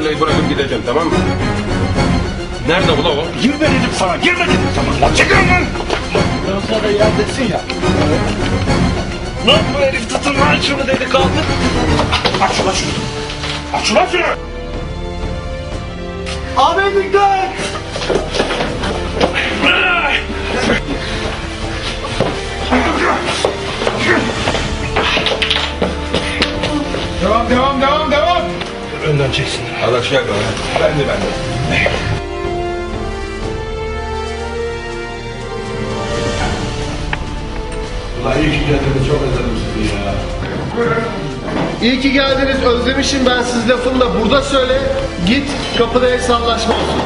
gideceğim tamam mı? Nerede ula o? Girme dedim sana, girme dedim sana. Lan çekil lan! Yoksa da yerdesin ya. Lan bu herif tutun lan şunu dedi kaldı. Aç ulan şunu. Aç ulan şunu. Abi dikkat! Önden çeksin. Al aşağı koy. Ben de ben de. Ulan iyi ki geldiniz çok özledim sizi ya. İyi ki geldiniz. Özlemişim ben siz lafını da burada söyle. Git kapıda el sallaşma olsun.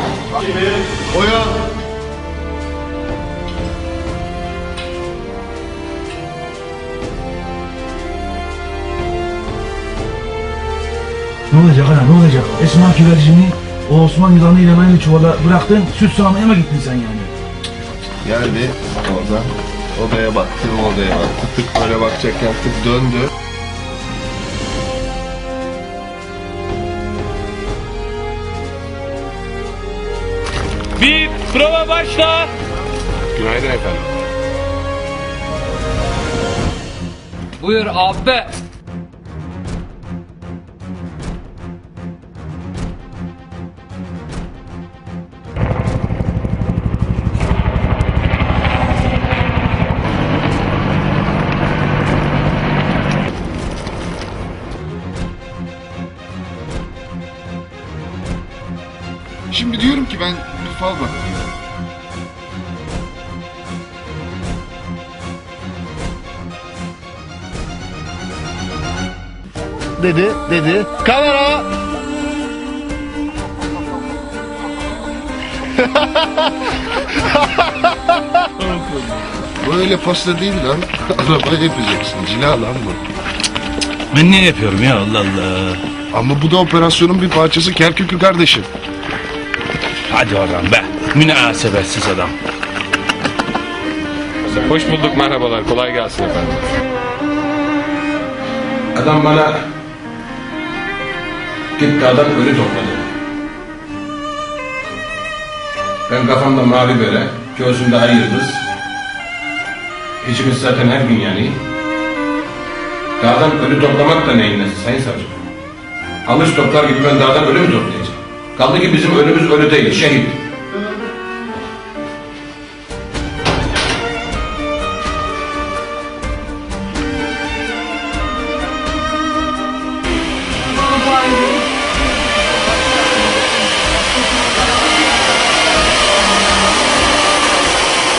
Oya. Ne olacak ana ne olacak? Esma kivercini o Osman yılanı ile aynı çuvala bıraktın süt sağmaya mı gittin sen yani? Geldi oradan. Odaya baktı, odaya baktı. Tık böyle bakacakken tık döndü. Bir prova başla. Günaydın efendim. Buyur abi. Şimdi diyorum ki ben bir fal bakayım. Dedi, dedi. Kamera. Böyle pasta değil lan. Araba yapacaksın. Cila lan bu. Ben ne yapıyorum ya Allah Allah. Ama bu da operasyonun bir parçası Kerküklü kardeşim. Hadi oradan be. Münasebetsiz adam. Hoş bulduk merhabalar kolay gelsin efendim. Adam bana git dağdan ölü topladı. Ben kafamda mavi bere, göğsümde ay yıldız. İçimiz zaten her gün yani. Dağdan ölü toplamak da neyin nesi sayın savcı? Alış toplar gibi ben dağdan ölü mü toplayacağım? Kaldı ki bizim ölümüz ölü değil, şehit.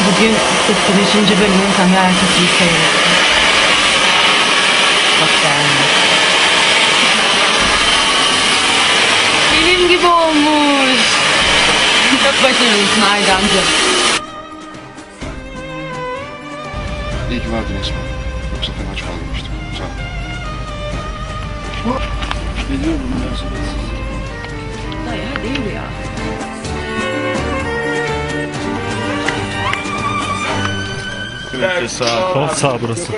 Bugün 45. bölümün kamera arkasını seyrettim. Çok beğendim. Benim gibi olmuş. Çok başarılısın Aydancığım. İyi ki vardın Esma. Yoksa fena çoğalmıştım. Sağ ol. Hayır değil ya. Sağ, kol sağ burası.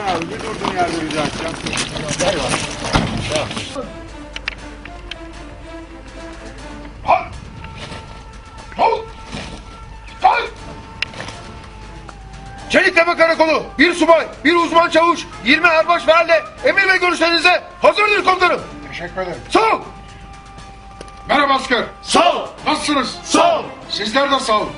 Çeliktepe Karakolu, bir subay, bir uzman çavuş, 20 erbaş ve halde emir ve görüşlerinize hazırdır komutanım. Teşekkür ederim. Sağ ol. Merhaba asker. Sağ ol. Nasılsınız? Sağ ol. Sizler de sağ olun.